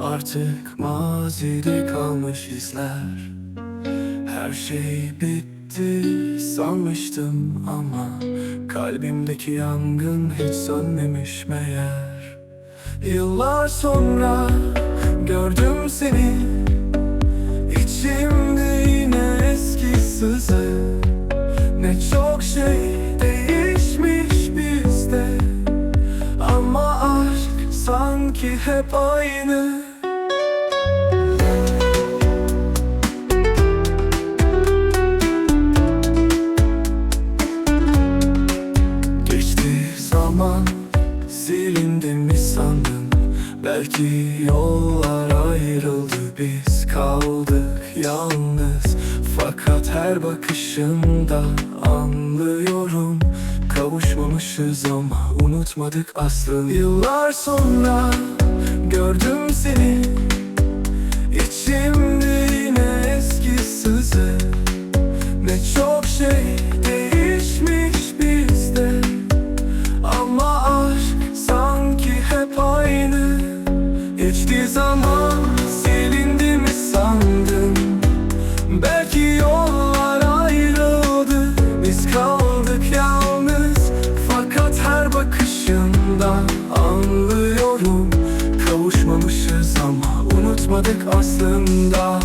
artık mazide kalmış izler. Her şey bitti sanmıştım ama Kalbimdeki yangın hiç sönmemiş meğer. Yıllar sonra gördüm seni İçimde yine eski sızı. Ne çok şey sanki hep aynı. Geçti zaman silindi mi sandın? Belki yollar ayrıldı biz kaldık yalnız. Fakat her bakışında anlıyorum Kavuşmamışız ama unutmadık aslında Yıllar sonra gördüm seni. İçimde yine eski sızı. Ne çok şey değişmiş bizde. Ama aşk sanki hep aynı. Geçti zaman unutmadık aslında.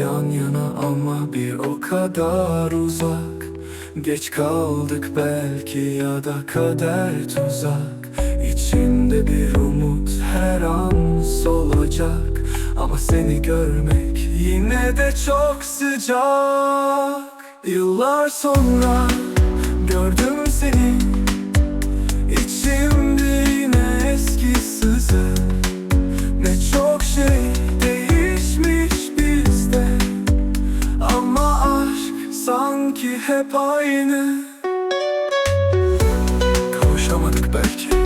Yan yana ama bir o kadar uzak. Geç kaldık belki ya da kader tuzak Sende bir umut her an solacak. Ama seni görmek yine de çok sıcak. Yıllar sonra gördüm seni. İçimde yine eski sızı. Ne çok şey değişmiş bizde. Ama aşk sanki hep aynı. Kavuşamadık belki.